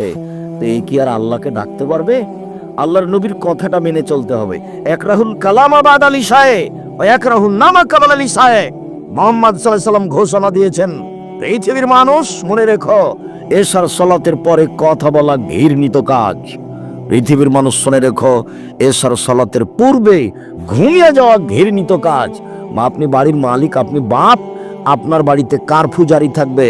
করছে তো এই কি আর আল্লাহকে ডাকতে পারবে? আল্লাহর নবীর কথাটা মেনে চলতে হবে। এক রাহুল কালাম আবাদ আলী সাহে ও এক রাহুল নামা কামাল আলী সাহে মোহাম্মদ সাল্লাম ঘোষণা দিয়েছেন, পৃথিবীর মানুষ, মনে রেখো এসার সলাতের পরে কথা বলা ঘৃণিত কাজ। পৃথিবীর মানুষ শুনে রেখো এসার সলাতের পূর্বে ঘুমিয়ে যাওয়া ঘৃণিত কাজ। মা, আপনি বাড়ির মালিক, আপনি বাপ, আপনার বাড়িতে কারফু জারি থাকবে?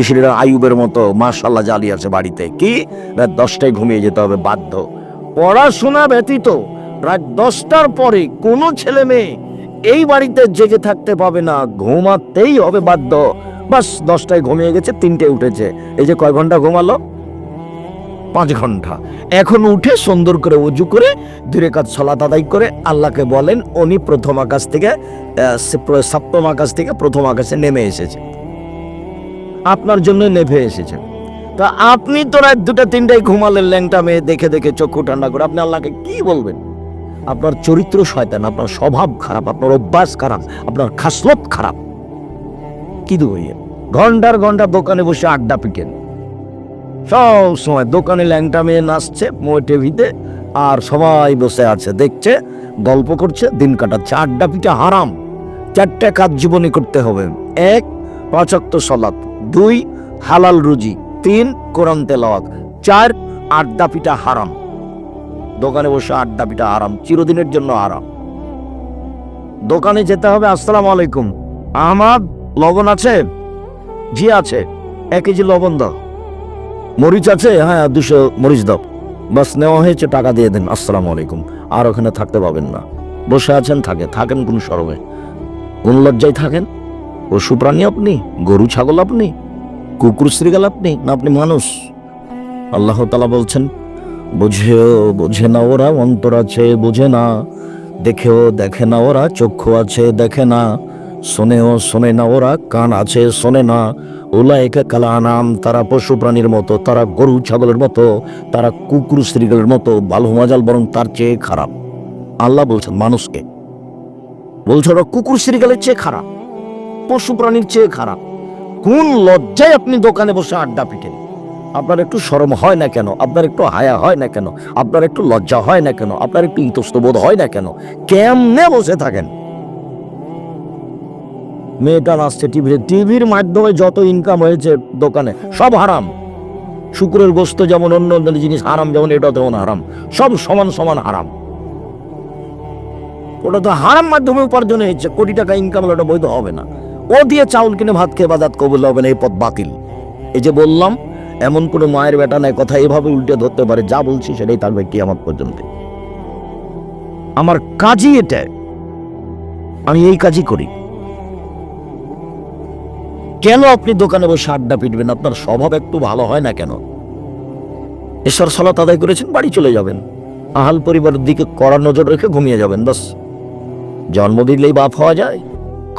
ঋষিরা আয়ুবের মতো মার্শাল্লাহ জালি আছে বাড়িতে। কি? রাত দশটায় ঘুমিয়ে যেতে হবে, বাধ্য। পড়াশোনা ব্যতীত রাত দশটার পরে কোনো ছেলে মেয়ে এই বাড়িতে জেগে থাকতে পাবে না, ঘুমাতেই হবে, বাধ্য। বাস, দশটায় ঘুমিয়ে গেছে, তিনটে উঠেছে। এই যে কয় ঘণ্টা ঘুমালো? পাঁচ ঘণ্টা। এখন উঠে সুন্দর করে উজু করে, দূরে কাজ সলাত আদায় করে আল্লাহকে বলেন, উনি প্রথম আকাশ থেকে সপ্তম আকাশ থেকে প্রথম আকাশে নেমে এসেছে। আপনার জন্য নেভে এসেছে। তা আপনি তো রাত দুটা, তিনটায় ঘুমালেন ল্যাংটা মেয়ে, দেখে দেখে চক্ষু ঠান্ডা করে। আপনি আল্লাহকে কি বলবেন? আপনার চরিত্র শয়তান, আপনার স্বভাব খারাপ, আপনার অভ্যাস খারাপ, আপনার খাসলত খারাপ। কি দুই ঘণ্টার ঘণ্টা দোকানে বসে আড্ডা পিটেন। সব সময় দোকানে ল্যাংটা মেয়ে নাচছে মোয় টিভিতে, আর সবাই বসে আছে, দেখছে, গল্প করছে, দিন কাটাচ্ছে, আড্ডা পিঠা হারাম। চারটে কাজ জীবনে করতে হবে। এক পাঁচক্ত সলাৎ দুই, হালাল রুজি, তিন, কোরআন তেলাওয়াত, চার, আড্ডা পিঠা হারাম। দোকানে বসে আড্ডা পিঠা হারাম, চিরদিনের জন্য হারাম। দোকানে যেতে হবে, আসসালাম আলাইকুম। আহমাদ, লবণ আছে? জি আছে। এক কেজি লবণ দাও। মরিচ আছে? হ্যাঁ দুশো মরিচ দাও। বাস, নেওয়া হয়েছে, টাকা দিয়ে দেন। আসসালামু আলাইকুম। আর ওখানে থাকতে পাবেন না। বসে আছেন, থাকে। থাকেন কোন সরমে কোন লজ্জায় থাকেন? পশু প্রাণী আপনি, গরু, ছাগল আপনি, কুকুর শ্রীগাল আপনি, না আপনি মানুষ? আল্লাহ তালা বলছেন, বুঝেও বোঝে না ওরা, অন্তর আছে বোঝে না। দেখেও দেখে না ওরা, চক্ষু আছে দেখে না। শোনেও শোনে না ওরা, কান আছে শোনে না। ওলাইকা কালা আনাম তারা পশু প্রাণীর মতো, তারা গরু, ছাগলের মতো, তারা কুকুর শ্রীগালের মতো, বালু, মাজাল, বরং তার চেয়ে খারাপ। আল্লাহ বলছেন মানুষকে। বলছে ওরা কুকুর শ্রীগালের চেয়ে খারাপ। পশু প্রাণীর চেয়ে খারাপ। কোন লজ্জায় আপনি দোকানে বসে আড্ডা পিটেন? আপনার একটু শরম হয় না কেন? আপনার একটু হায়া হয় না কেন? আপনার একটু লজ্জা হয় না কেন? আপনার একটু ইতস্তবোধ হয় না কেন? কেমনে বসে থাকেন? মেয়েটা আসছে টিভিতে টিভির মাধ্যমে যত ইনকাম হয়েছে দোকানে, সব হারাম। শুক্রের গোস্ত যেমন অন্য অন্য জিনিস হারাম, যেমন এটা তেমন হারাম। সব সমান সমান হারাম। ওটা তো হারাম মাধ্যমে উপার্জন হয়েছে। কোটি টাকা ইনকাম হলে ওটা বৈধ হবে না। ও দিয়ে চাউল কিনে ভাত খেয়ে বাদাত কবুল হবে না, এই পথ বাতিল। এই যে বললাম, এমন কোনো মায়ের বেটা নাই, কথা এভাবে উল্টে ধরতে পারে, যা বলছি সেটাই থাকবে কি আমার পর্যন্ত। আমার কাজই এটা, আমি এই কাজই করি। কেন আপনি দোকানে বসে আড্ডা পিটবেন? আপনার স্বভাব একটু ভালো হয় না কেন? ঈশ্বর সলাত আদায় করেছেন, বাড়ি চলে যাবেন। আহাল পরিবারের দিকে কড়া নজর রেখে ঘুমিয়ে যাবেন, বাস। জন্ম দিলেই বাপ হওয়া যায়।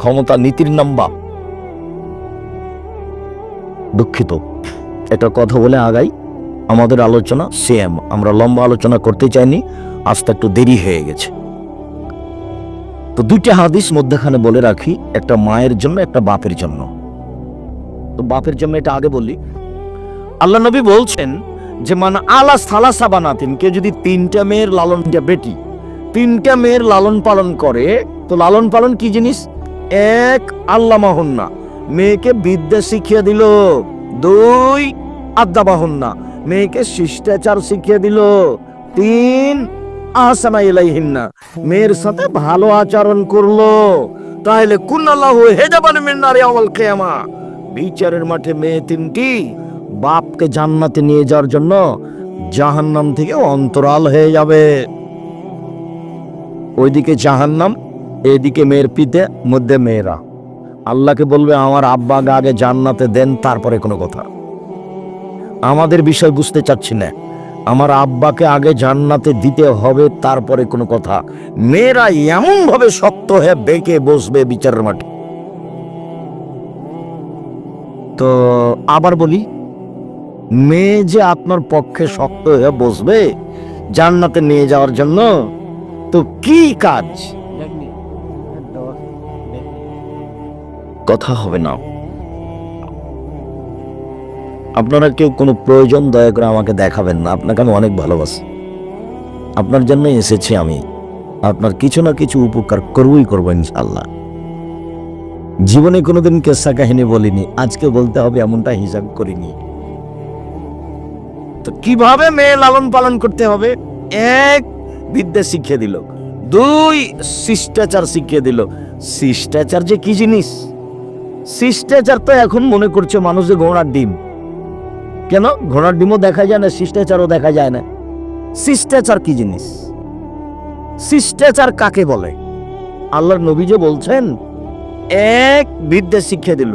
ক্ষমতা নীতির নাম বাপ দুঃখিত। এটা কথা বলে আগাই। আমাদের আলোচনা সেম। আমরা লম্বা আলোচনা করতে চাইনি। আজটা একটু দেরি হয়ে গেছে। তো দুইটা হাদিস মধ্যখানে বলে রাখি। একটা মায়ের জন্য, একটা বাপের জন্য। তো বাপের জন্য এটা আগে বলি। আল্লাহ নবী বলছেন যে মানে আলা সালাসা বানাতেন কেউ যদি তিনটা মেয়ের লালন তিনটা বেটি তিনটা মেয়ের লালন পালন করে, তো লালন পালন কি জিনিস? এক আল্লাহ মাহন্না মেয়েকে বিদ্যা শিখিয়ে দিল। দুই আদ্যা বাহন্না মেয়েকে শিষ্টাচার শিখিয়ে দিল। তিন ইলাইহিন্না। মেয়ের সাথে ভালো আচরণ করল। তাহলে কুন্নাল্লাহু হেজাবান মিন নারি ইয়াউমাল কিয়ামা। বিচারের মাঠে মেয়ে তিনটি বাপকে জান্নাতে নিয়ে যাওয়ার জন্য জাহান্নাম থেকে অন্তরাল হয়ে যাবে। ওইদিকে জাহান্নাম এদিকে মেয়ের পিতে, মধ্যে মেয়েরা। আল্লাহকে বলবে, আমার আব্বাকে আগে জান্নাতে দেন, তারপরে কোনো কথা। আমাদের বিষয় বুঝতে চাচ্ছি না। আমার আব্বাকে আগে জান্নাতে দিতে হবে, তারপরে কোনো কথা। মেয়েরা এমন ভাবে শক্ত হয়ে বেঁকে বসবে বিচারের মাঠে। তো আবার বলি, মেয়ে যে আপনার পক্ষে শক্ত হয়ে বসবে জান্নাতে নিয়ে যাওয়ার জন্য, তো কি কাজ? কথা হবে না। আপনারা কেউ কোনো প্রয়োজন, দয়া করে আমাকে দেখাবেন না। আপনাকে আমি অনেক ভালোবাসি। আপনার জন্যই এসেছি আমি। আপনার কিছু না কিছু উপকার করবই করব ইনশাল্লাহ জীবনে কোনোদিন কেসা কাহিনী বলিনি। আজকে বলতে হবে এমনটা হিসাব করিনি। তো কীভাবে মেয়ে লালন পালন করতে হবে? এক, বিদ্যা শিখিয়ে দিল। দুই, শিষ্টাচার শিখিয়ে দিল। শিষ্টাচার যে কি জিনিস? শিষ্টাচার তো এখন মনে করছে মানুষ যে ঘোড়ার ডিম। কেন? ঘোড়ার ডিমও দেখা যায় না, শিষ্টাচারও দেখা যায় না। শিষ্টাচার কি জিনিস? শিষ্টাচার কাকে বলে? আল্লাহর নবী যে বলছেন, এক বিদ্যা শিখিয়ে দিল,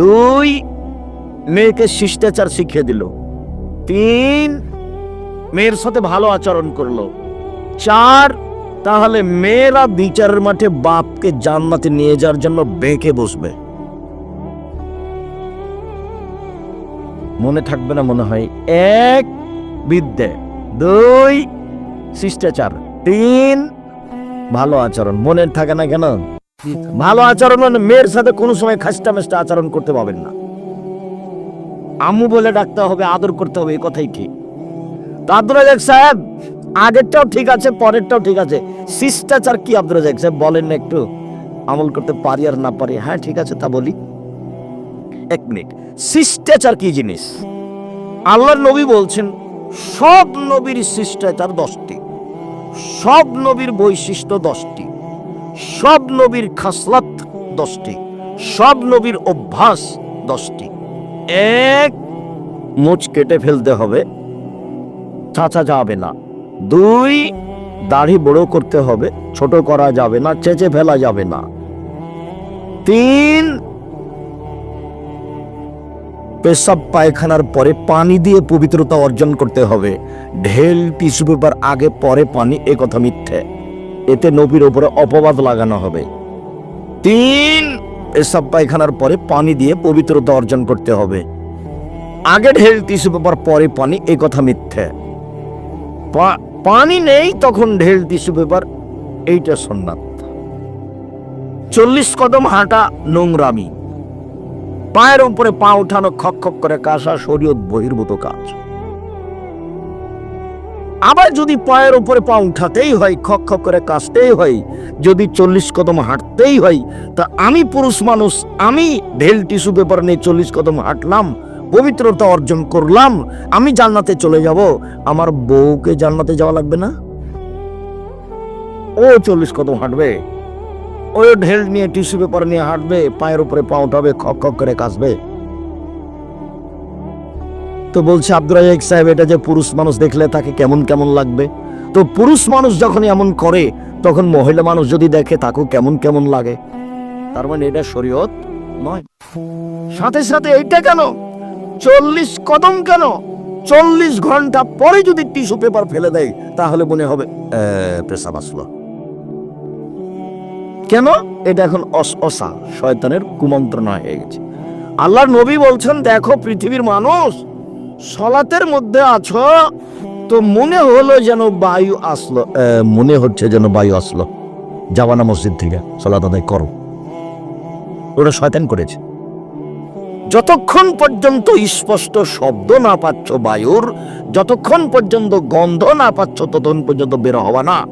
দুই মেয়েকে শিষ্টাচার শিখিয়ে দিল, তিন মেয়ের সাথে ভালো আচরণ করল, চার তাহলে মেয়েরা বিচারের মাঠে বাপকে জান্নাতে নিয়ে যাওয়ার জন্য বেঁকে বসবে। মনে থাকবে না, মনে হয় এক, বিদ্যে। দুই, শিষ্টাচার। তিন, ভালো আচরণ। মনে থাকে না কেন? ভালো আচরণ মানে মেয়ের সাথে কোনো সময় খাস্টা মেস্টা আচরণ করতে পারবেন না। আম্মু বলে ডাকতে হবে, আদর করতে হবে এই কথাই ঠিক। আব্দুল রাজাক সাহেব, আগেরটাও ঠিক আছে, পরেরটাও ঠিক আছে। শিষ্টাচার কি আব্দুল সাহেব বলেন না একটু? আমল করতে পারি আর না পারি? হ্যাঁ ঠিক আছে, তা বলি। এক মিনিট শিষ্টাচার কি জিনিস? আল্লাহর নবী বলছেন, সব নবীর শিষ্টাচার দশটি। সব নবীর বৈশিষ্ট্য দশটি। সব নবীর খাসলাত দশটি। সব নবীর অভ্যাস দশটি। এক, মুচ কেটে ফেলতে হবে। চাচা যাবে না। দুই, দাড়ি বড় করতে হবে। ছোট করা যাবে না, চেঁচে ফেলা যাবে না। তিন পেশাব পায়খানার পরে পানি দিয়ে পবিত্রতা অর্জন করতে হবে। ঢেল, টিস্যু পেপার আগে, পরে পানি, এ কথা মিথ্যে। এতে নবীর ওপরে অপবাদ লাগানো হবে। তিন, পেশাব পায়খানার পরে পানি দিয়ে পবিত্রতা অর্জন করতে হবে। আগে ঢেল, টিস্যু পেপার, পরে পানি, এ কথা মিথ্যে। পানি নেই তখন ঢেল, টিস্যু পেপার, এইটা সন্ন্যাত চল্লিশ কদম হাঁটা নোংরামি। পায়ের উপরে পা উঠানো খক খক করে কাশা শরীয়ত বহির্ভূত কাজ। আবার যদি পায়ের উপরে পা উঠাতেই হয়, খক খক করে কাশতেই হয়, যদি চল্লিশ কদম হাঁটতেই হয়, তা আমি পুরুষ মানুষ, আমি ঢেল টিস্যু পেপার নিয়ে চল্লিশ কদম হাঁটলাম, পবিত্রতা অর্জন করলাম, আমি জান্নাতে চলে যাব, আমার বউকে জান্নাতে যাওয়া লাগবে না? ও চল্লিশ কদম হাঁটবে ওই ঢেল নিয়ে টিস্যু পেপার নিয়ে হাঁটবে, পায়ের উপরে পা উঠাবে, খক খক করে কাশবে তো বলছে আব্দুল রাজাক সাহেব, এটা যে পুরুষ মানুষ দেখলে তাকে কেমন কেমন লাগবে? তো পুরুষ মানুষ যখন এমন করে, তখন মহিলা মানুষ যদি দেখে, তাকেও কেমন কেমন লাগে। তার মানে এটা শরীয়ত নয়। সাথে সাথে এইটা কেন? চল্লিশ কদম কেন? চল্লিশ ঘণ্টা পরে যদি টিস্যু পেপার ফেলে দেয়, তাহলে মনে হবে পেশাব আসলো। কেন? এটা এখন অস- শয়তানের কুমন্ত্রণা হয়ে গেছে। আল্লাহর নবী বলছেন, দেখো, পৃথিবীর মানুষ সলাতের মধ্যে আছো, তো মনে হলো যেন বায়ু আসলো মনে হচ্ছে যেন বায়ু আসলো। জাবানা মসজিদ থেকে সলাত আদায় করো। ওটা শয়তান করেছে। যতক্ষণ পর্যন্ত স্পষ্ট শব্দ না পাচ্ছ বায়ুর, যতক্ষণ পর্যন্ত গন্ধ না পাচ্ছ, ততক্ষণ পর্যন্ত বের হওয়া না।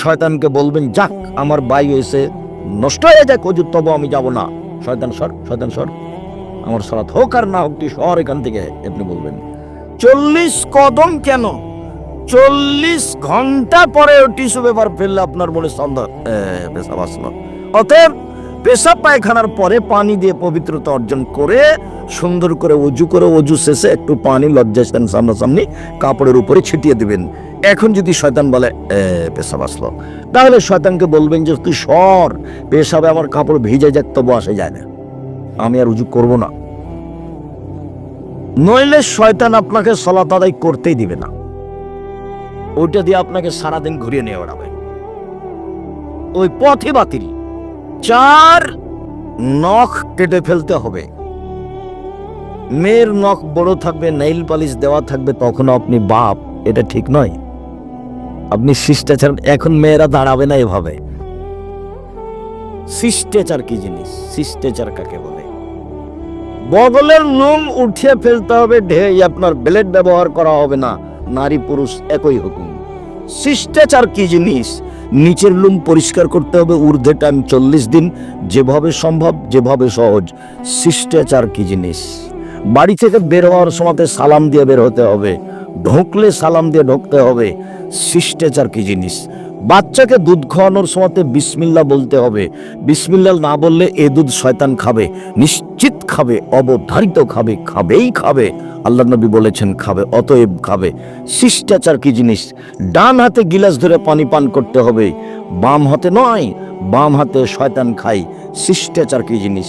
শয়তানকে বলবেন, যাক, আমার বাই হয়েছে, নষ্ট হয়ে যাক, অজুর তবু আমি যাব না। শয়তান সর শয়তান সর। আমার সালাত হোক আর না হোক, তুই সর এখান থেকে, আপনি বলবেন। চল্লিশ কদম কেন? চল্লিশ ঘণ্টা পরে টিস্যু পেপার ফেললে আপনার মনে সন্দেহ। পেশাব আসলো অতএব পেশাব পায়খানার পরে পানি দিয়ে পবিত্রতা অর্জন করে, সুন্দর করে অজু করে, অজু শেষে একটু পানি লজ্জাস্থান সামনাসামনি কাপড়ের উপরে ছিটিয়ে দিবেন। এখন যদি শয়তান বলে পেশাব আসলো। তাহলে শয়তানকে বলবেন যে, তুই সর, পেশাবে আমার কাপড় ভিজে যাক, তবু আসে যায় না। আমি আর উজু করব না। নইলে শয়তান আপনাকে সলাত আদায় করতেই দিবে না। ওইটা দিয়ে আপনাকে সারাদিন ঘুরিয়ে নিয়ে বেড়াবে। ওই পথে বাতিল। চার নখ কেটে ফেলতে হবে। মেয়ের নখ বড় থাকবে, নেইল পালিশ দেওয়া থাকবে, তখন আপনি বাপ, এটা ঠিক নয়। আপনি শিষ্টাচার, এখন মেয়েরা দাঁড়াবে না এভাবে। শিষ্টাচার কি জিনিস? শিষ্টাচার কাকে বলে? বগলের লোম উঠিয়ে ফেলতে হবে, ঢেই আপনার ব্লেড ব্যবহার করা হবে না। নারী পুরুষ একই হুকুম। শিষ্টাচার কি জিনিস? নিচের লুম পরিষ্কার করতে হবে, ঊর্ধ্বে টাইম চল্লিশ দিন, যেভাবে সম্ভব, যেভাবে সহজ। শিষ্টাচার কি জিনিস? বাড়ি থেকে বের হওয়ার সময় সালাম দিয়ে বের হতে হবে। ঢুকলে সালাম দিয়ে ঢুকতে হবে। শিষ্টাচার কি জিনিস? বাচ্চাকে দুধ খাওয়ানোর সময় বিসমিল্লা বলতে হবে। বিসমিল্লা না বললে এ দুধ শয়তান খাবে, নিশ্চিত খাবে, অবধারিত খাবে, খাবেই খাবে। আল্লাহ নবী বলেছেন, খাবে, অতএব খাবে। শিষ্টাচার কি জিনিস? ডান হাতে গিলাস ধরে পানি পান করতে হবে। বাম হাতে নয়, বাম হাতে শয়তান খাই শিষ্টাচার কি জিনিস?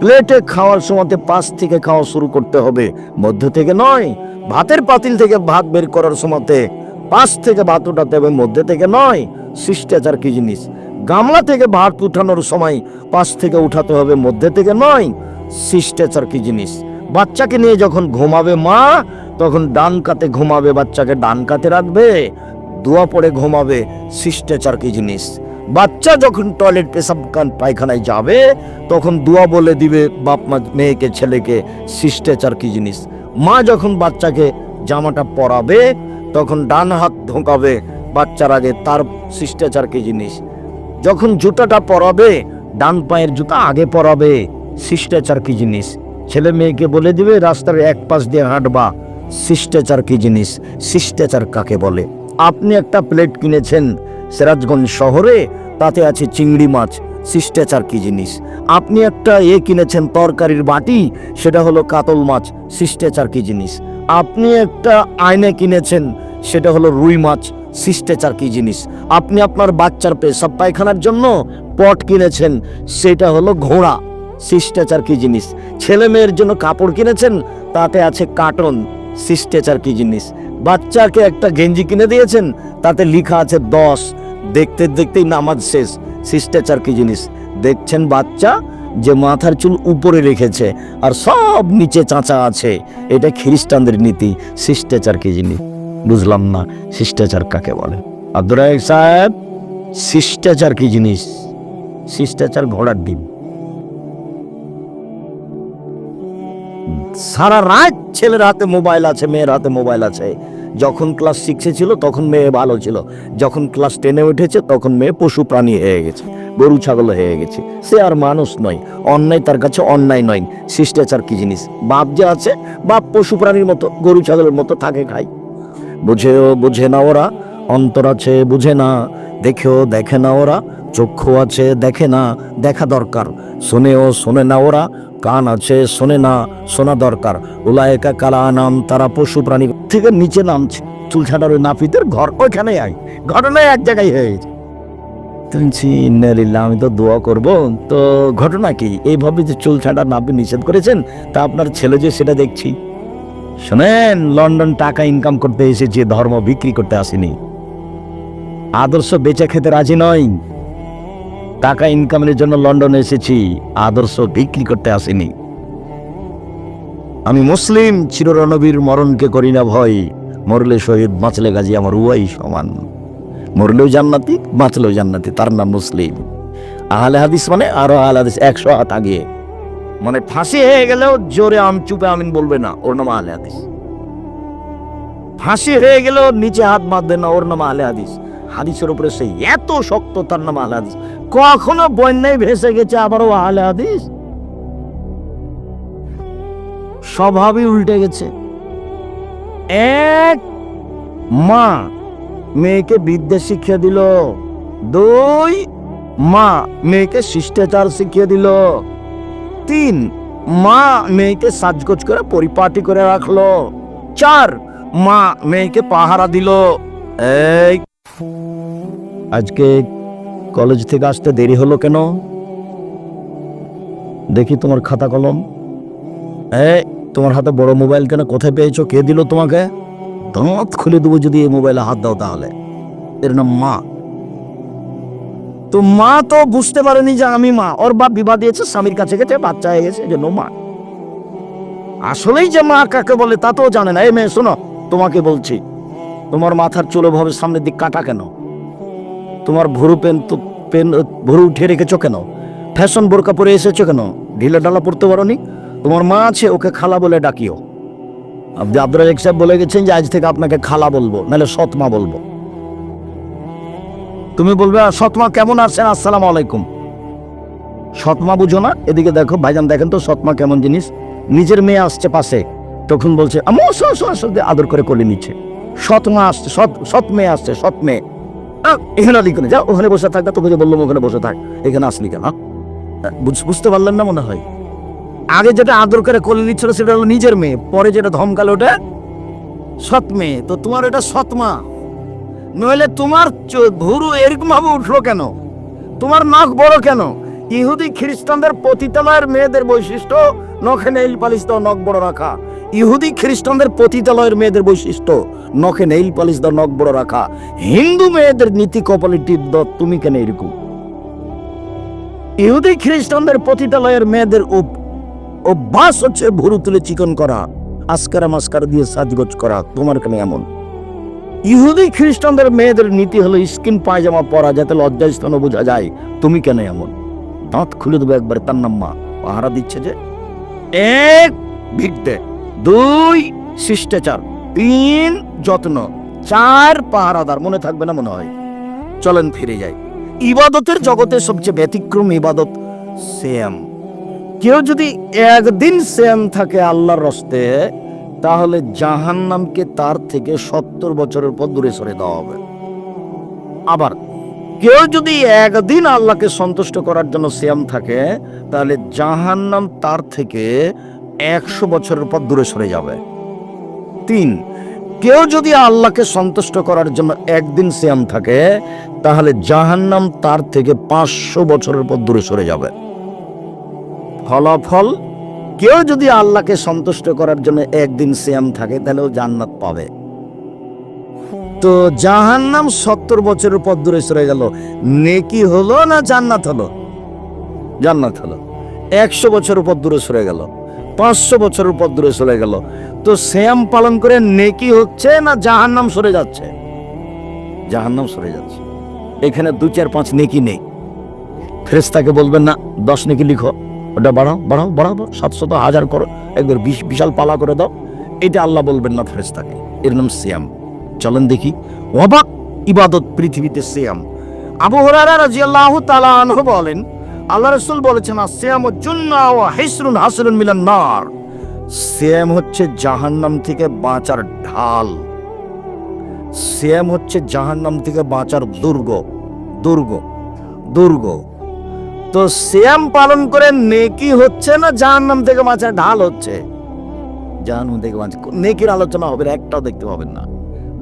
প্লেটে খাওয়ার সময় পাশ থেকে খাওয়া শুরু করতে হবে। মধ্য থেকে নয়, ভাতের পাতিল থেকে ভাত বের করার সময়তে পাশ থেকে ভাত উঠাতে হবে মধ্যে থেকে নয়, শিষ্টাচার কি জিনিস? গামলা থেকে ভাত উঠানোর সময় পাশ থেকে উঠাতে হবে মধ্যে থেকে নয়, শিষ্টাচার কি জিনিস? বাচ্চাকে নিয়ে যখন ঘুমাবে মা, তখন ডান কাতে ঘুমাবে, বাচ্চাকে ডান কাতে রাখবে, দোয়া পড়ে ঘুমাবে, শিষ্টাচার কি জিনিস? বাচ্চা যখন টয়লেট পেশাব কান পায়খানায় যাবে, তখন দোয়া বলে দিবে, বাপ মা মেয়েকে, ছেলেকে, শিষ্টাচার কি জিনিস? মা যখন বাচ্চাকে জামাটা পরাবে তখন ডান হাত ঢোকাবে বাচ্চার আগে, তার শিষ্টাচার কি জিনিস? যখন জুতাটা পরাবে, ডান পায়ের জুতা আগে পরাবে, শিষ্টাচার কি জিনিস? ছেলে মেয়েকে বলে দিবে, রাস্তার এক পাশ দিয়ে হাঁটবা, শিষ্টাচার কি জিনিস? শিষ্টাচার কাকে বলে? আপনি একটা প্লেট কিনেছেন সিরাজগঞ্জ শহরে, তাতে আছে চিংড়ি মাছ, শিষ্টাচার কি জিনিস? আপনি একটা এ কিনেছেন তরকারির বাটি, সেটা হলো কাতল মাছ, শিষ্টাচার কি জিনিস? আপনি একটা আয়না কিনেছেন, সেটা হলো রুই মাছ, শিষ্টাচার কি জিনিস? আপনি আপনার বাচ্চার পেশাব পায়খানার জন্য পট কিনেছেন, সেটা হলো ঘোড়া, শিষ্টাচার কি জিনিস? ছেলে মেয়ের জন্য কাপড় কিনেছেন, তাতে আছে কার্টন, শিষ্টাচার কি জিনিস? বাচ্চাকে একটা গেঞ্জি কিনে দিয়েছেন, তাতে লিখা আছে দশ, দেখতে দেখতেই নামাজ শেষ, শিষ্টাচার কি জিনিস? দেখছেন বাচ্চা? যে মাথার চুল উপরে রেখেছে আর সব নিচে চাঁচা আছে। এটা খ্রিস্টানদের নীতি, শিষ্টাচার কি জিনিস? বুঝলাম না, শিষ্টাচার কাকে বলে? আব্দুর সাহেব, শিষ্টাচার কি জিনিস? শিষ্টাচার ঘোড়ার ডিম। সারা রাত ছেলের হাতে মোবাইল আছে, মেয়ের হাতে মোবাইল আছে। যখন ক্লাস সিক্সে ছিল, তখন মেয়ে ভালো ছিল। যখন ক্লাস টেনে উঠেছে, তখন মেয়ে পশু প্রাণী হয়ে গেছে, গরু ছাগল হয়ে গেছে। সে আর মানুষ নয়, অন্যায় তার কাছে অন্যায় নয়। শিষ্টাচার কি জিনিস? বাপ যে আছে, বাপ পশু প্রাণীর মতো, গরু ছাগলের মতো থাকে খায় বুঝেও বুঝে না ওরা, অন্তর আছে বুঝে না। দেখেও দেখে না ওরা, চক্ষু আছে দেখে না, দেখা দরকার। শোনেও শোনে না ওরা, কান আছে শোনে না, শোনা দরকার। উলায়কা কালা নাম, তারা পশু প্রাণী থেকে নিচে নামছে। চুল ছাটার ওই নাপিতের ঘর ওইখানে আয় ঘটনায় এক জায়গায় হয়ে গেছে। তুলছি ইন্নালিল্লাহ আমি তো দোয়া করব। তো ঘটনা কি? এইভাবে যে চুল ছাটা নাপি নিষেধ করেছেন, তা আপনার ছেলে যে সেটা দেখছি। শোনেন, লন্ডন টাকা ইনকাম করতে এসেছে, ধর্ম বিক্রি করতে আসেনি। আদর্শ বেচে খেতে রাজি নয় টাকা ইনকামের জন্য লন্ডনে এসেছি, আদর্শ বিক্রি করতে আসেনি। আমি মুসলিম, চিররণবীর মরণকে করি না ভয়। মরলে শহীদ, বাঁচলে গাজী আমার উয়াই সমান। মরলেও জান্নাতি, বাঁচলেও জান্নাতি, তার নাম মুসলিম। আহলে হাদিস মানে আরও আহলে হাদিস একশো হাত আগে। মানে ফাঁসি হয়ে গেলেও জোরে আম চুপে আমিন বলবে না, ওর নাম আহলে হাদিস। ফাঁসি হয়ে গেলেও নিচে হাত বাঁধবে না, ওর নাম আহলে হাদিস। হাদিসের উপরে সে এত শক্ত তার নাম হাদিস কখনো বন্যায় ভেসে গেছে আবারও আহলে হাদিস স্বভাবই উল্টে গেছে। এক মা মেয়েকে বিদ্যা শিখিয়ে দিল। দুই মা মেয়েকে শিষ্টাচার শিখিয়ে দিল। তিন মা মেয়েকে সাজগোজ করে পরিপাটি করে রাখল। চার মা মেয়েকে পাহারা দিল। এই আজকে কলেজ থেকে আসতে দেরি হলো কেন? দেখি তোমার খাতা কলম। এই তোমার হাতে বড় মোবাইল কেন? কোথায় পেয়েছ? কে দিল তোমাকে? দাঁত খুলে দেবো যদি এই মোবাইলে হাত দাও তাহলে। এর নাম মা। তো মা তো বুঝতে পারেনি যে আমি মা। ওর বাপ বিবাহ দিয়েছে, স্বামীর কাছে গেছে, বাচ্চা হয়ে গেছে জন্য মা। আসলেই যে মা কাকে বলে তা তো জানে না। এই মেয়ে, শোনো, তোমাকে বলছি। তোমার মাথার চুলো ভাবে সামনের দিক কাটা কেন? তোমার ভুরু পেন তো পেন ভুরু উঠিয়ে রেখেছো কেন? ফ্যাশন বোরকা পরে এসেছ কেন? ঢিলা ডালা পড়তে পারো নি তোমার মা আছে ওকে খালা বলে ডাকিও। আপনি আব্দুল রাজাক সাহেব বলে গেছেন যে আজ থেকে আপনাকে খালা বলব নাহলে সৎমা বলব। তুমি বলবে "আ, সৎমা কেমন আছেন? আসসালাম আলাইকুম। সৎমা বুঝো না এদিকে দেখো ভাইজান দেখেন তো সৎমা কেমন জিনিস। নিজের মেয়ে আসছে পাশে তখন বলছে আমি আদর করে কোলে নিচ্ছে। সৎমা আসছে, সৎ সৎ মেয়ে আসছে, সৎ মেয়ে। এখানে আলি কেন যা, ওখানে বসে থাক তোকে বললাম ওখানে বসে থাক। এখানে আসলি কেন? বুঝতে পারলেন না মনে হয়। আগে যেটা আদর করে কোলে নিচ্ছিল সেটা হলো নিজের মেয়ে, পরে যেটা ধমকালো ওটা সৎ মেয়ে। তো তোমার এটা সৎ মা নইলে তোমার ভুরু এরকম ভাবে উঠল কেন? তোমার নাক বড় কেন? ইহুদি খ্রিস্টানদের পতিতালয়ের মেয়েদের বৈশিষ্ট্য, নখে নেইল পালিশ নখ বড় রাখা। ইহুদি খ্রিস্টানদের পতিতালয়ের মেয়েদের বৈশিষ্ট্য। নখে নেইল পালিশ দাও নখ বড় রাখা। হিন্দু মেয়েদের নীতি কপালি টিপ তুমি কেন এরকম? ইহুদি খ্রিস্টানদের পতিতালয়ের মেয়েদের অভ্যাস হচ্ছে ভুরু তুলে চিকন করা। আস্কারা মাস্কারা দিয়ে সাজগোজ করা। তোমার কেন এমন? ইহুদি খ্রিস্টানদের মেয়েদের নীতি হলো স্কিন পায়জামা পরা, যাতে লজ্জাস্থানও বোঝা যায়। তুমি কেন এমন? দাঁত খুলে দেবো একবার, তার নাম্মা পাহারা দিচ্ছে যে। এক ভিড়তে দুই, শিষ্টাচার। তিন, যত্ন। চার, পাহারাদার। মনে থাকবে না, মনে হয়। চলেন ফিরে যাই। ইবাদতের জগতে সবচেয়ে ব্যতিক্রম ইবাদত শ্যাম। কেউ যদি একদিন শ্যাম থাকে আল্লাহর রস্তে, তাহলে জাহান্নামকে তার থেকে সত্তর বছরের পর দূরে সরে দেওয়া হবে। আবার, কেউ যদি একদিন আল্লাহকে সন্তুষ্ট করার জন্য শ্যাম থাকে, তাহলে জাহান্নাম তার থেকে একশো বছরের পর দূরে সরে যাবে। তিন, কেউ যদি আল্লাহকে সন্তুষ্ট করার জন্য একদিন শ্যাম থাকে, তাহলে জাহান্নাম তার থেকে পাঁচশো বছরের পর দূরে সরে যাবে। ফলাফল, কেউ যদি আল্লাহকে সন্তুষ্ট করার জন্য একদিন শ্যাম থাকে, তাহলে ও জান্নাত পাবে। তো জাহান্নাম সত্তর বছরের পর দূরে সরে গেল। নেকি হলো না জান্নাত হলো? জান্নাত হলো। একশো বছরের উপর দূরে সরে গেল। পাঁচশো বছরের উপর দূরে চলে গেল। তো শ্যাম পালন করে নেকি হচ্ছে না জাহান্নাম সরে যাচ্ছে? জাহান্নাম সরে যাচ্ছে। এখানে দু চার পাঁচ নেকি নেই। ফেরেস্তাকে বলবেন না, দশ নেকি লিখো। ওটা বাড়াও বাড়াও বাড়াও সাতশত হাজার করো, একবার বিশ বিশাল পালা করে দাও। এটা আল্লাহ বলবেন না ফেরেস্তাকে এর নাম শ্যাম। চলেন দেখি। অবাক ইবাদত পৃথিবীতে সিয়াম আবু হুরায়রা রাদিয়াল্লাহু তাআলা বলেন আল্লাহ রাসূল বলেছেন সিয়াম জুন্না ওয়া হিসরুন হাসরুন মিনান নার। সিয়াম হচ্ছে জাহান্নাম থেকে বাঁচার ঢাল। সিয়াম হচ্ছে জাহান্নাম থেকে বাঁচার দুর্গ দুর্গ দুর্গ। তো সিয়াম পালন করে নেকি হচ্ছে না জাহান্নাম থেকে বাঁচার ঢাল হচ্ছে? জাহান্নাম থেকে বাঁচা নেকির আলোচনা হবে একটাও দেখতে পাবেন না।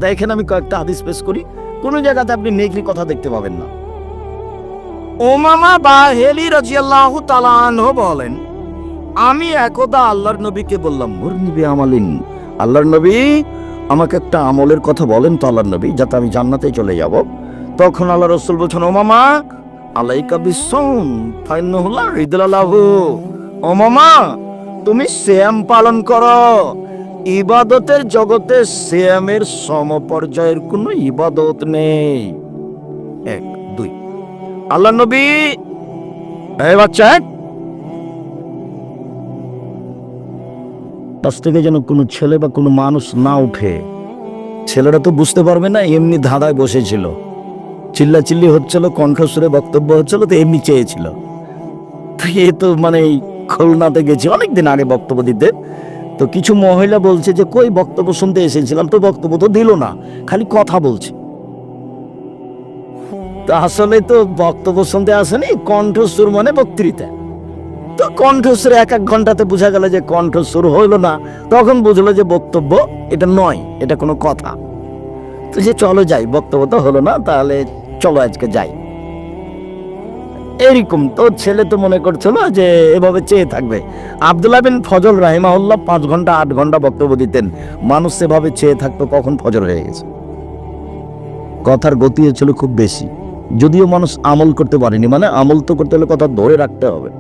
দেখেন আমি কয়েকটা হাদিস পেশ করি। কোন জায়গাতে আপনি নেকির কথা দেখতে পাবেন না। ওমামা বা হেলি রাজিয়াল্লাহু তাআলা বলেন, আমি একদা আল্লাহর নবীকে বললাম মুরনিবি আমালিন। আল্লাহর নবী আমাকে একটা আমলের কথা বলেন তো আল্লাহর নবী, যাতে আমি জান্নাতে চলে যাব। তখন আল্লাহ রসুল বলছেন ও মামা আলাইকা বিশ্বম ফাইন্নহুল্লাহ হৃদলালাহু ও মামা তুমি শ্যাম পালন করো। ইবাদতের জগতে শ্যামের সমপর্যায়ের কোনো ইবাদত নেই। এক আল্লাহ নবী? এই বাচ্চা এক। পাশ থেকে যেন কোনো ছেলে বা কোনো মানুষ না উঠে ছেলেরা তো বুঝতে পারবে না, এমনি ধাঁধায় বসেছিল। চিল্লা চিল্লি হচ্ছিল, কণ্ঠস্বরে বক্তব্য হচ্ছিল, তো এমনি চেয়েছিল। তো এ তো মানে খুলনাতে গেছি, অনেকদিন আগে বক্তব্য দিতে। তো কিছু মহিলা বলছে যে, কই বক্তব্য শুনতে এসেছিলাম? তো বক্তব্য তো দিল না, খালি কথা বলছে। তো আসলে তো বক্তব্য শুনতে আসেনি, কণ্ঠস্বর মানে বক্তৃতা। তো কণ্ঠস্বর এক এক ঘন্টাতে বোঝা গেল যে কণ্ঠস্বর হইল না, তখন বুঝলো যে বক্তব্য এটা নয়, এটা কোনো কথা। তো যে চলো যাই, বক্তব্য তো হলো না, তাহলে চলো আজকে যাই। এরকম তো ছেলে তো মনে করছিল যে এভাবে চেয়ে থাকবে। আবদুল্লাহ বিন ফজল রাহিমাহুল্লাহ পাঁচ ঘণ্টা, আট ঘণ্টা বক্তব্য দিতেন। মানুষ সেভাবে চেয়ে থাকতো, কখন ফজর হয়ে গেছে। কথার গতি ছিল খুব বেশি। যদিও মানুষ আমল করতে পারেনি মানে আমল তো করতে হলে কথা ধরে রাখতে হবে।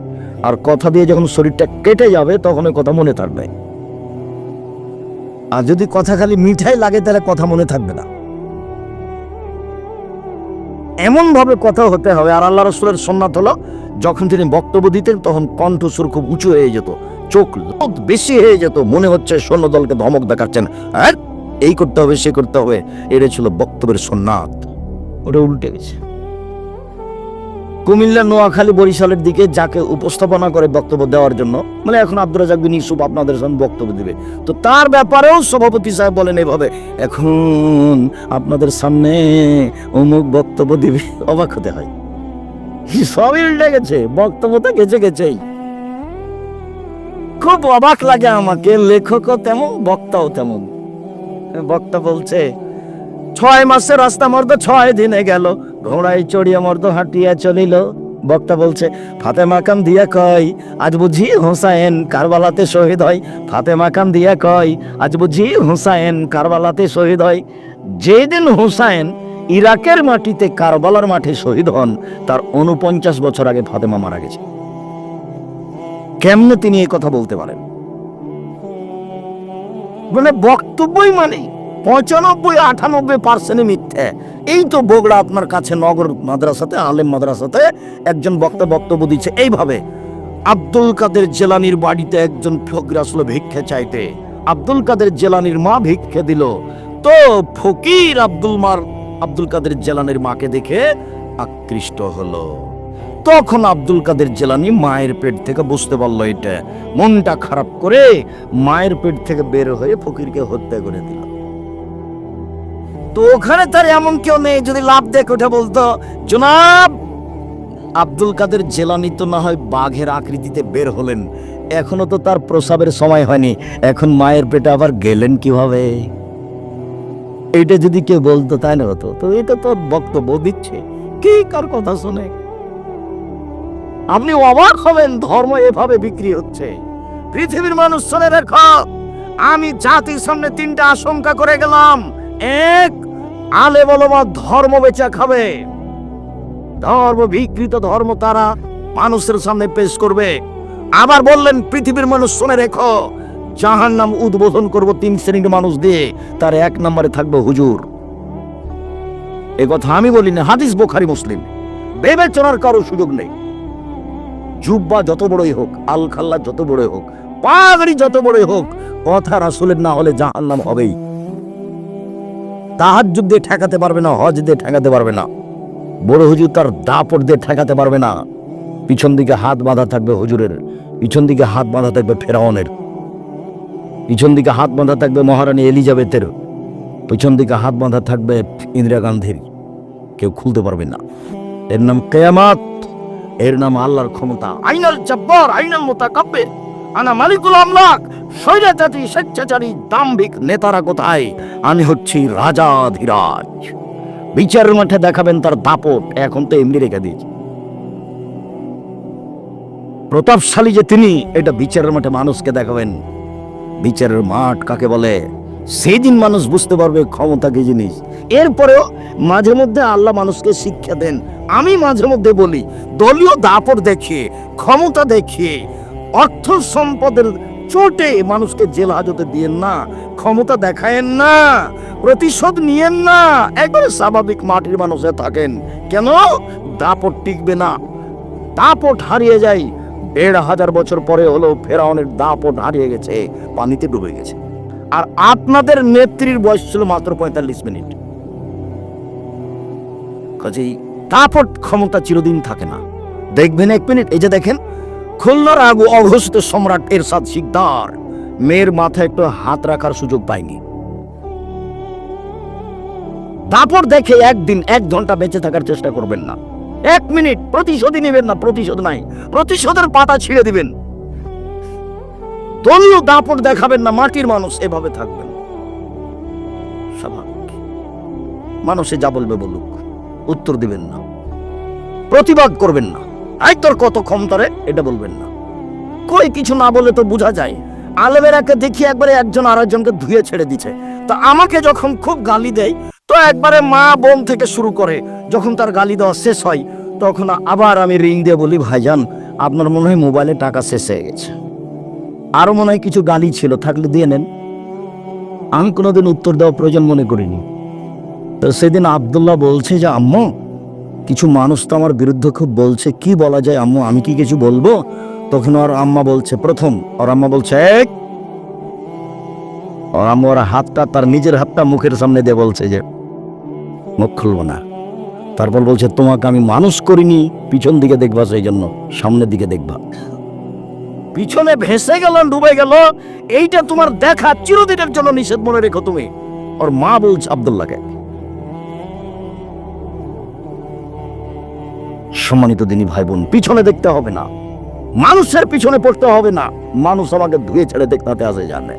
আর কথা দিয়ে যখন শরীরটা কেটে যাবে, তখন ওই কথা মনে থাকবে। আর যদি কথা খালি মিঠাই লাগে, তাহলে কথা মনে থাকবে না। এমন ভাবে কথা হতে হবে, আর আল্লাহ রসুলের সন্ন্যাত হলো, যখন তিনি বক্তব্য দিতেন, তখন কণ্ঠস্বর খুব উঁচু হয়ে যেত, চোখ লোক বেশি হয়ে যেত, মনে হচ্ছে সৈন্যদলকে ধমক দেখাচ্ছেন। হ্যাঁ এই করতে হবে, সে করতে হবে এটা ছিল বক্তব্যের সোননাথ ওটা উল্টে গেছে। কুমিল্লা নোয়াখালী বরিশালের দিকে যাকে উপস্থাপনা করে বক্তব্য দেওয়ার জন্য মানে এখন আব্দুর রাজাক বিন ইউসুফ আপনাদের সামনে বক্তব্য দিবে। তো তার ব্যাপারেও সভাপতি সাহেব বলেন এভাবে, এখন আপনাদের সামনে অমুক বক্তব্য দিবে। অবাক হতে হয়। সবই উল্টে গেছে, বক্তব্য তো গেছে গেছেই। খুব অবাক লাগে আমাকে, লেখকও তেমন, বক্তাও তেমন। বক্তা বলছে, ছয় মাসের রাস্তা মর্দ ছয় দিনে গেল। ঘোড়ায় চড়িয়া মর্দ হাঁটিয়া চলিল। বক্তা বলছে, ফাতেমা কাম দিয়া কয়, আজ বুঝি হোসাইন কারবালাতে শহীদ হয়। ফাতেমা কাম দিয়া কয়, আজ বুঝি হোসাইন কারবালাতে শহীদ হয়। যেদিন হোসাইন ইরাকের মাটিতে কারবালার মাঠে শহীদ হন, তার উনপঞ্চাশ বছর আগে ফাতেমা মারা গেছে। কেমনে তিনি এই কথা বলতে পারেন? মানে বক্তব্যই মানে পঁচানব্বই, আটানব্বই পার্সেন্ট মিথ্যে। এই তো বগড়া আপনার কাছে নগর মাদ্রাসাতে, আলেম মাদ্রাসাতে একজন বক্তা বক্তব্য দিচ্ছে এইভাবে, আব্দুল কাদের জেলানির বাড়িতে একজন ফকির আসলো ভিক্ষে চাইতে। আব্দুল কাদের জেলানির মা ভিক্ষে দিল। তো ফকির আব্দুল মার, আব্দুল কাদের জেলানির মাকে দেখে আকৃষ্ট হলো। তখন আব্দুল কাদের জেলানি মায়ের পেট থেকে বুঝতে পারল এটা। মনটা খারাপ করে মায়ের পেট থেকে বের হয়ে ফকিরকে হত্যা করে দিল। তো ওখানে তার এমন কেউ নেই যদি লাভ দেখ ওঠে বলতো। জনাব, আব্দুল কাদের জেলানি তো না হয় বাঘের আকৃতিতে বের হলেন। এখনও তো তার প্রসাবের সময় হয়নি। এখন মায়ের পেটে আবার গেলেন কীভাবে? এটা যদি কেউ বলতো তাই না হতো। তো এটা তো বক্তব্য দিচ্ছে। কি কার কথা শুনে? আপনি অবাক হবেন, ধর্ম এভাবে বিক্রি হচ্ছে। পৃথিবীর মানুষ, শুনে রেখো আমি জাতির সামনে তিনটা আশঙ্কা করে গেলাম। এক আলে বলমা ধর্ম বেচা খাবে। ধর্ম বিকৃত ধর্ম তারা মানুষের সামনে পেশ করবে। আবার বললেন, পৃথিবীর মানুষ শুনে রেখো জাহান নাম উদ্বোধন করব তিন শ্রেণির মানুষ দিয়ে, তার এক নম্বরে থাকবে হুজুর। এ কথা আমি বলি না হাদিস বোখারি মুসলিম। বিবেচনার কারও সুযোগ নেই। জুব্বা যত বড়ই হোক আল খাল্লা যত বড়ই হোক, পাগড়ি যত বড়ই হোক, কথা রাসুলের না হলে জাহান নাম হবেই। তাহার দিয়ে ঠেকাতে পারবে না, হজ দিয়ে ঠেকাতে পারবে না। বড় হুজুর তার দাপট দিয়ে ঠেকাতে পারবে না। পিছন দিকে হাত বাঁধা থাকবে হুজুরের, পিছন দিকে হাত বাঁধা থাকবে ফেরাউনের। পিছন দিকে হাত বাঁধা থাকবে মহারানী এলিজাবেথের। পিছন দিকে হাত বাঁধা থাকবে ইন্দিরা গান্ধীর। কেউ খুলতে পারবে না। এর নাম কেয়ামাত, এর নাম আল্লাহর ক্ষমতা। আইনাল জব্বর, আইনাল মোতাকাব্বির। আনা মালিকুল আমলাক স্বৈরাচারী স্বেচ্ছাচারী, দাম্ভিক নেতারা কোথায়? আমি হচ্ছি রাজা ধীরাজ। বিচারের মাঠে দেখাবেন তার দাপট, এখন তো এমনি রেখে দিয়েছি। প্রতাপশালী যে তিনি, এটা বিচারের মাঠে মানুষকে দেখাবেন। বিচারের মাঠ কাকে বলে? সেই দিন মানুষ বুঝতে পারবে ক্ষমতা কি জিনিস। এরপরেও মাঝে মধ্যে আল্লাহ মানুষকে শিক্ষা দেন। আমি মাঝে মধ্যে বলি, দলীয় দাপট দেখিয়ে, ক্ষমতা দেখিয়ে, অর্থ সম্পদের চোটে মানুষকে জেল হাজতে দিয়েন না, ক্ষমতা দেখায়েন না, প্রতিশোধ নিয়েন না, একবারে স্বাভাবিক মাটির মানুষে থাকেন। কেন? দাপট টিকবে না। দাপট হারিয়ে যায়। দেড় হাজার বছর পরে হলো ফেরাউনের দাপট হারিয়ে গেছে, পানিতে ডুবে গেছে। আর আপনাদের নেত্রীর বয়স ছিল মাত্র পঁয়তাল্লিশ মিনিট। কাজেই দাপট ক্ষমতা চিরদিন থাকে না। দেখবেন এক মিনিট, এই যে দেখেন খুলনার আগু অঘোষিত সম্রাট এরশাদ শিকদার। মেয়ের মাথায় একটু হাত রাখার সুযোগ পায়নি দাপট দেখে একদিন এক ঘণ্টা বেঁচে থাকার চেষ্টা করবেন না। এক মিনিট প্রতিশোধই নেবেন না, প্রতিশোধ নাই। প্রতিশোধের পাতা ছিঁড়ে দিবেন। দলীয় দাপট দেখাবেন না, মাটির মানুষ এভাবে থাকবেন। স্বাভাবিক। মানুষে যা বলবে বলুক, উত্তর দিবেন না। প্রতিবাদ করবেন না। আই তোর কত ক্ষমতা রে এটা বলবেন না। কই কিছু না বলে তো বোঝা যায়। আলেমেরাকে দেখি একবারে একজন আরেকজনকে ধুয়ে ছেড়ে দিছে। তা আমাকে যখন খুব গালি দেয়, তো একবারে মা বোন থেকে শুরু করে, যখন তার গালি দেওয়া শেষ হয়, তখন আবার আমি রিং দিয়ে বলি, ভাইজান, আপনার মনে হয় মোবাইলে টাকা শেষ হয়ে গেছে। আরও মনে হয় কিছু গালি ছিল, থাকলে দিয়ে নেন। আমি কোনোদিন উত্তর দেওয়া প্রয়োজন মনে করিনি। তো সেদিন আবদুল্লাহ বলছে যে, আম্মু কিছু মানুষ তো আমার বিরুদ্ধে খুব বলছে, কি বলা যায় আম্মু? আমি কি কিছু বলব? তখন ওর আম্মা বলছে, প্রথম। ওর আম্মা বলছে, এক। ওর আম্মু ওর হাতটা, তার নিজের হাতটা মুখের সামনে দিয়ে বলছে যে, মুখ খুলবো না। তারপর বলছে, তোমাকে আমি মানুষ করিনি, পিছন দিকে দেখবা সেই জন্য সামনের দিকে দেখবা। পিছনে ভেসে গেল, ডুবে গেল, এইটা তোমার দেখা চিরদিনের জন্য নিষেধ মনে রেখো তুমি। ওর মা বলছে আবদুল্লাহকে সম্মানিত দিনী ভাই বোন পিছনে দেখতে হবে না। মানুষের পিছনে পড়তে হবে না। মানুষ আমাকে ধুয়ে ছেড়ে দেখতে আসে জানে।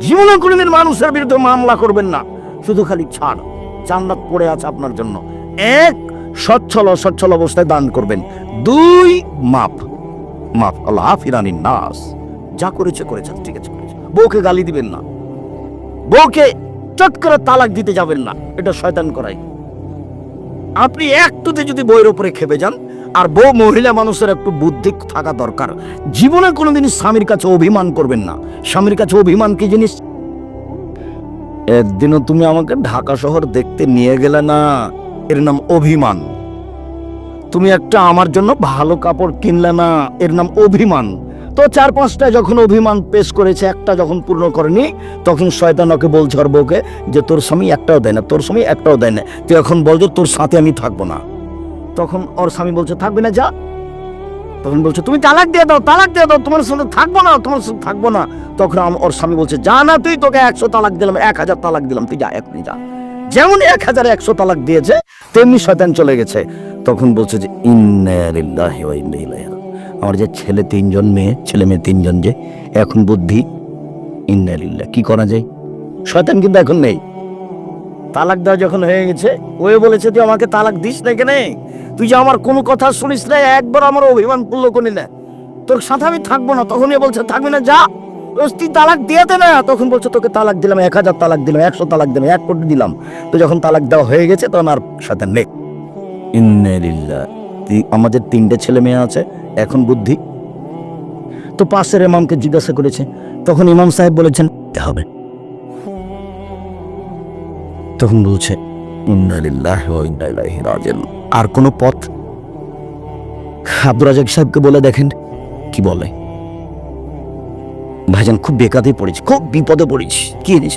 জীবনে কোনোদিন মানুষের বিরুদ্ধে মামলা করবেন না। শুধু খালি ছাড়। জান্নাত পড়ে আছে আপনার জন্য। এক, সচ্ছল অসচ্ছল অবস্থায় দান করবেন। দুই মাপ মাপ আল্লাহ ফিরানি নাস। যা করেছে করেছে, ঠিক আছে, করেছে। বউকে গালি দিবেন না। বউকে চট করে তালাক দিতে যাবেন না। এটা শয়তান করাই আপনি একটুতে যদি বইয়ের উপরে খেপে যান, আর বউ মহিলা মানুষের একটু বুদ্ধি থাকা দরকার। জীবনে কোনোদিন স্বামীর কাছে অভিমান করবেন না। স্বামীর কাছে অভিমান কি জিনিস? একদিনও তুমি আমাকে ঢাকা শহর দেখতে নিয়ে গেলে না। এর নাম অভিমান। তুমি একটা আমার জন্য ভালো কাপড় কিনলে না। এর নাম অভিমান। তো চার পাঁচটা যখন অভিমান পেশ করেছে, একটা যখন পূর্ণ করেনি, তখন শয়তান ওকে বলছে ওর বউকে যে তোর স্বামী একটাও দেয় না, তোর স্বামী একটাও দেয় না। তুই এখন বল যে তোর সাথে আমি থাকব না। তখন ওর স্বামী বলছে, থাকবে না, যা। তখন বলছে, তুমি তালাক দিয়ে দাও, তালাক দিয়ে দাও, তোমার সাথে থাকব না, তোমার সাথে থাকব না। তখন ওর স্বামী বলছে, যা না, তুই তোকে একশো তালাক দিলাম, এক হাজার তালাক দিলাম, তুই যা এখনই যা। যেমন এক হাজার একশো তালাক দিয়েছে, তেমনি শয়তান চলে গেছে। তখন বলছে যে, ইন্না লিল্লাহি ওয়া ইন্না। আমার যে ছেলে তিনজন মেয়ে, ছেলে মেয়ে তিনজন যে, এখন বুদ্ধি। ইন্না লিল্লাহ, কি করা যায়? শয়তান কিন্তু এখন নেই। তালাক দেওয়া যখন হয়ে গেছে ওয়ে বলেছে, তুই আমাকে তালাক দিস না কেন? তুই যে আমার কোনো কথা শুনিস না, একবার আমার অভিমান পূর্ণ কোনি না। তোর সাথে আমি থাকব না। তখন এ বলছে, থাকবি না, যা। তুই তালাক দিয়ে না। তখন বলছে, তোকে তালাক দিলাম, এক হাজার তালাক দিলাম, একশো তালাক দিলাম, এক কোটি দিলাম। তো যখন তালাক দেওয়া হয়ে গেছে, তখন আর সাথে নেই। ইন্নালিল্লাহ তি- আমাদের তিনটে ছেলে মেয়ে আছে এখন বুদ্ধি। তো পাশের ইমামকে জিজ্ঞাসা করেছে। তখন ইমাম সাহেব বলেছেন হবে। তখন বলছে আর কোন পথ? আব্দুর রাজাক সাহেবকে বলে দেখেন, কি বলে? ভাইজান, খুব বেকাতে পড়েছি, খুব বিপদে পড়েছি, কি জিনিস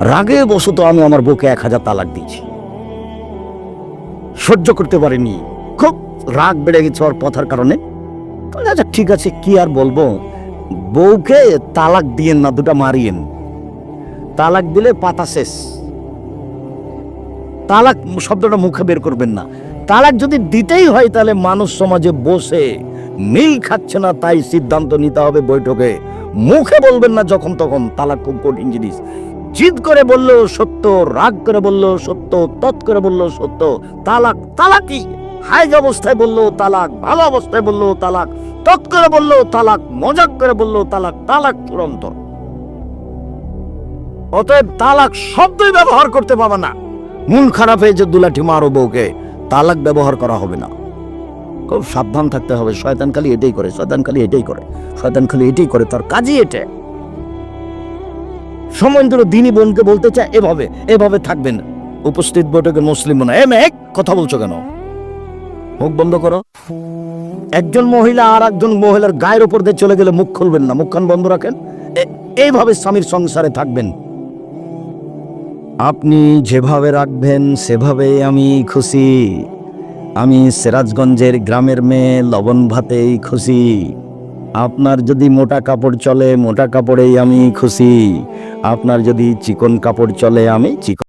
রাগে বসত আমি আমার বউকে এক হাজার তালাক দিয়েছি। সহ্য করতে পারিনি। খুব রাগ বেড়ে গেছে ওর কথার কারণে। আচ্ছা ঠিক আছে, কি আর বলব? বউকে তালাক দিয়েন না, দুটা মারিয়েন। তালাক দিলে পাতা শেষ। তালাক শব্দটা মুখে বের করবেন না। তালাক যদি দিতেই হয়, তাহলে মানুষ সমাজে বসে মিল খাচ্ছে না, তাই সিদ্ধান্ত নিতে হবে বৈঠকে। মুখে বলবেন না যখন তখন, তালাক খুব কঠিন জিনিস। জিদ করে বললেও সত্য, রাগ করে বললেও সত্য, তৎ করে বললেও সত্য, তালাক তালাকই। হাইজ অবস্থায় বললেও তালাক, ভালো অবস্থায় বললেও তালাক তৎ করে বললেও তালাক, মজাক করে বললেও তালাক তালাক চূড়ান্ত। অতএব তালাক শব্দই ব্যবহার করতে পাবে না। মন খারাপ হয়েছে দুলাঠি মারো বউকে, তালাক ব্যবহার করা হবে না। খুব সাবধান থাকতে হবে, শয়তান খালি এটাই করে, শয়তান খালি এটাই করে, শয়তান খালি এটাই করে, তার কাজই এটা। সময়েন্দ্র দিনী বোনকে বলতে চায়, এভাবে এভাবে থাকবেন। উপস্থিত বৈঠকে মুসলিম বোনা, এ মেঘ কথা বলছো কেন? মুখ বন্ধ করো। একজন মহিলা আর একজন মহিলার গায়ের উপর দিয়ে চলে গেলে মুখ খুলবেন না। মুখখান বন্ধ রাখেন। এইভাবে স্বামীর সংসারে থাকবেন। আপনি যেভাবে রাখবেন, সেভাবেই আমি খুশি। আমি সিরাজগঞ্জের গ্রামের মেয়ে, লবণ ভাতেই খুশি। আপনার যদি মোটা কাপড় চলে, মোটা কাপড়েই আমি খুশি। আপনার যদি চিকন কাপড় চলে, আমি চিকন